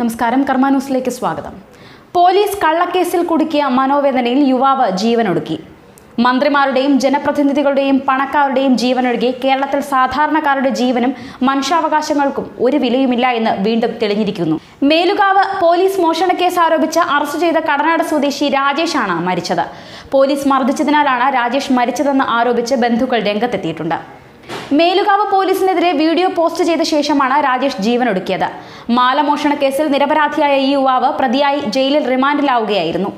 നമസ്കാരം കർമ്മ ന്യൂസിലേക്ക് സ്വാഗതം. പോലീസ് കള്ളക്കേസിൽ കുടുക്കിയ മനോവേദനയിൽ യുവാവ് ജീവനൊടുക്കി. മന്ത്രിമാരുടെയും ജനപ്രതിനിധികളുടെയും പണക്കാരുടെയും ജീവനൊഴുകി കേരളത്തിൽ സാധാരണക്കാരുടെ ജീവനും മനുഷ്യാവകാശങ്ങൾക്കും ഒരു വിലയുമില്ല എന്ന് വീണ്ടും തെളിഞ്ഞിരിക്കുന്നു. മേലുകാവ് പോലീസ് മോഷണക്കേസ് ആരോപിച്ച് അറസ്റ്റ് ചെയ്ത കടനാട് സ്വദേശി രാജേഷാണ് മരിച്ചത്. പോലീസ് മർദ്ദിച്ചതിനാലാണ് രാജേഷ് മരിച്ചതെന്ന് ആരോപിച്ച് ബന്ധുക്കൾ രംഗത്തെത്തിയിട്ടുണ്ട്. മേലുകാവ് പോലീസിനെതിരെ വീഡിയോ പോസ്റ്റ് ചെയ്ത ശേഷമാണ് രാജേഷ് ജീവനൊടുക്കിയത്. മാലമോഷണ കേസിൽ നിരപരാധിയായ ഈ യുവാവ് പ്രതിയായി ജയിലിൽ റിമാൻഡിലാവുകയായിരുന്നു.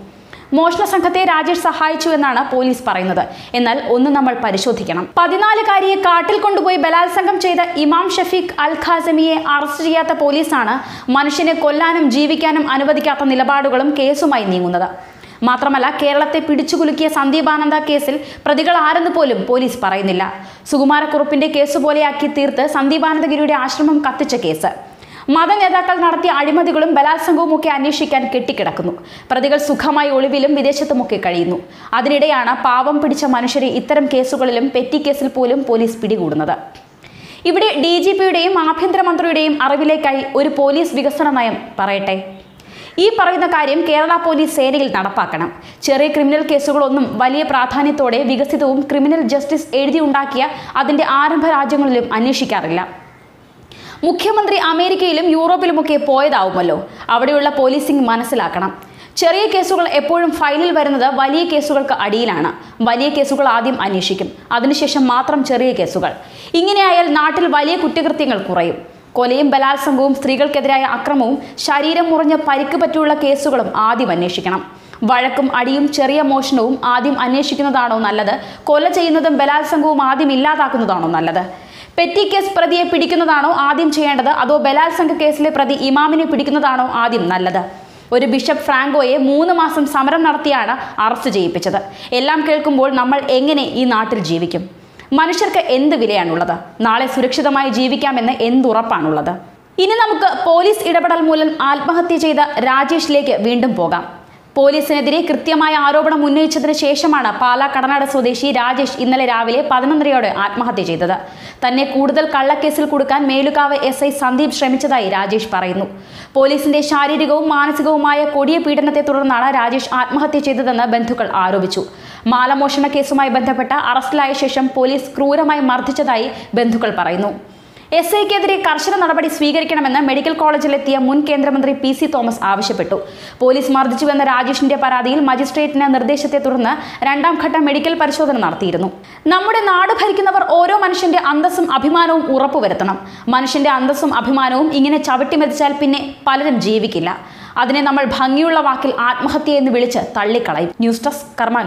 മോഷണ സംഘത്തെ രാജേഷ് സഹായിച്ചു എന്നാണ് പോലീസ് പറയുന്നത്. എന്നാൽ ഒന്ന് നമ്മൾ പരിശോധിക്കണം. പതിനാലുകാരിയെ കാട്ടിൽ കൊണ്ടുപോയി ബലാത്സംഗം ചെയ്ത ഇമാം ഷഫീഖ് അൽ ഖാസമിയെ അറസ്റ്റ് ചെയ്യാത്ത പോലീസാണ് മനുഷ്യനെ കൊല്ലാനും ജീവിക്കാനും അനുവദിക്കാത്ത നിലപാടുകളും കേസുമായി നീങ്ങുന്നത്. മാത്രമല്ല കേരളത്തെ പിടിച്ചുകുലുക്കിയ സന്ദീപാനന്ദ കേസിൽ പ്രതികൾ ആരെന്ന് പോലും പോലീസ് പറയുന്നില്ല. സുകുമാരക്കുറുപ്പിന്റെ കേസ് പോലെയാക്കി തീർത്ത് സന്ദീപാനന്ദഗിരിയുടെ ആശ്രമം കത്തിച്ച കേസ്. മതനേതാക്കൾ നടത്തിയ അഴിമതികളും ബലാത്സംഗവും ഒക്കെ അന്വേഷിക്കാൻ കെട്ടിക്കിടക്കുന്നു. പ്രതികൾ സുഖമായി ഒളിവിലും വിദേശത്തുമൊക്കെ കഴിയുന്നു. അതിനിടെയാണ് പാവം പിടിച്ച മനുഷ്യരെ ഇത്തരം കേസുകളിലും പെറ്റി കേസിൽ പോലും പോലീസ് പിടികൂടുന്നത്. ഇവിടെ ഡി ജി പിയുടെയും ആഭ്യന്തരമന്ത്രിയുടെയും അറിവിലേക്കായി ഒരു പോലീസ് വികസന നയം പറയട്ടെ? ഈ പറയുന്ന കാര്യം കേരള പോലീസ് സേനയിൽ നടപ്പാക്കണം. ചെറിയ ക്രിമിനൽ കേസുകളൊന്നും വലിയ പ്രാധാന്യത്തോടെ വികസിതവും ക്രിമിനൽ ജസ്റ്റിസ് എഴുതിയുണ്ടാക്കിയ അതിന്റെ ആരംഭ രാജ്യങ്ങളിലും അന്വേഷിക്കാറില്ല. മുഖ്യമന്ത്രി അമേരിക്കയിലും യൂറോപ്പിലുമൊക്കെ പോയതാവുമല്ലോ. അവിടെയുള്ള പോലീസിംഗ് മനസ്സിലാക്കണം. ചെറിയ കേസുകൾ എപ്പോഴും ഫയലിൽ വരുന്നത് വലിയ കേസുകൾക്ക് അടിയിലാണ്. വലിയ കേസുകൾ ആദ്യം അന്വേഷിക്കും. അതിനുശേഷം മാത്രം ചെറിയ കേസുകൾ. ഇങ്ങനെയായാൽ നാട്ടിൽ വലിയ കുറ്റകൃത്യങ്ങൾ കുറയും. കൊലയും ബലാത്സംഗവും സ്ത്രീകൾക്കെതിരായ അക്രമവും ശരീരം മുറിഞ്ഞ പരിക്ക് പറ്റിയുള്ള കേസുകളും ആദ്യം അന്വേഷിക്കണം. വഴക്കും അടിയും ചെറിയ മോഷണവും ആദ്യം അന്വേഷിക്കുന്നതാണോ നല്ലത്? കൊല ചെയ്യുന്നതും ബലാത്സംഗവും ആദ്യം ഇല്ലാതാക്കുന്നതാണോ നല്ലത്? പെറ്റി കേസ് പ്രതിയെ പിടിക്കുന്നതാണോ ആദ്യം ചെയ്യേണ്ടത്? അതോ ബലാത്സംഗ കേസിലെ പ്രതി ഇമാമിനെ പിടിക്കുന്നതാണോ ആദ്യം നല്ലത്? ഒരു ബിഷപ്പ് ഫ്രാങ്കോയെ മൂന്ന് മാസം സമരം നടത്തിയാണ് അറസ്റ്റ് ചെയ്യിപ്പിച്ചത്. എല്ലാം കേൾക്കുമ്പോൾ നമ്മൾ എങ്ങനെ ഈ നാട്ടിൽ ജീവിക്കും? മനുഷ്യർക്ക് എന്ത് വിലയാണുള്ളത്? നാളെ സുരക്ഷിതമായി ജീവിക്കാമെന്ന് എന്തുറപ്പാണുള്ളത്? ഇനി നമുക്ക് പോലീസ് ഇടപെടൽ മൂലം ആത്മഹത്യ ചെയ്ത രാജേഷിലേക്ക് വീണ്ടും പോകാം. പോലീസിനെതിരെ കൃത്യമായ ആരോപണം ഉന്നയിച്ചതിന് ശേഷമാണ് പാലാ കടനാട് സ്വദേശി രാജേഷ് ഇന്നലെ രാവിലെ പതിനൊന്നരയോടെ ആത്മഹത്യ ചെയ്തത്. തന്നെ കൂടുതൽ കള്ളക്കേസിൽ കൊടുക്കാൻ മേലുകാവ് എസ് ഐ സന്ദീപ് ശ്രമിച്ചതായി രാജേഷ് പറയുന്നു. പോലീസിന്റെ ശാരീരികവും മാനസികവുമായ കൊടിയ പീഡനത്തെ തുടർന്നാണ് രാജേഷ് ആത്മഹത്യ ചെയ്തതെന്ന് ബന്ധുക്കൾ ആരോപിച്ചു. മാലമോഷണ കേസുമായി ബന്ധപ്പെട്ട അറസ്റ്റിലായ ശേഷം പോലീസ് ക്രൂരമായി മർദ്ദിച്ചതായി ബന്ധുക്കൾ പറയുന്നു. എസ് ഐക്കെതിരെ കർശന നടപടി സ്വീകരിക്കണമെന്ന് മെഡിക്കൽ കോളേജിലെത്തിയ മുൻ കേന്ദ്രമന്ത്രി പി സി തോമസ് ആവശ്യപ്പെട്ടു. പോലീസ് മർദ്ദിച്ചുവെന്ന രാജേഷിന്റെ പരാതിയിൽ മജിസ്ട്രേറ്റിന് നിർദ്ദേശത്തെ തുടർന്ന് രണ്ടാം ഘട്ട മെഡിക്കൽ പരിശോധന നടത്തിയിരുന്നു. നമ്മുടെ നാട് ഭരിക്കുന്നവർ ഓരോ മനുഷ്യന്റെ അന്തസ്സും അഭിമാനവും ഉറപ്പുവരുത്തണം. മനുഷ്യന്റെ അന്തസ്സും അഭിമാനവും ഇങ്ങനെ ചവിട്ടിമെതിച്ചാൽ പിന്നെ പലരും ജീവിക്കില്ല. അതിനെ നമ്മൾ ഭംഗിയുള്ള വാക്കിൽ ആത്മഹത്യ എന്ന് വിളിച്ച് തള്ളിക്കളയും. ന്യൂസ് ഡെസ്ക് കർമ്മ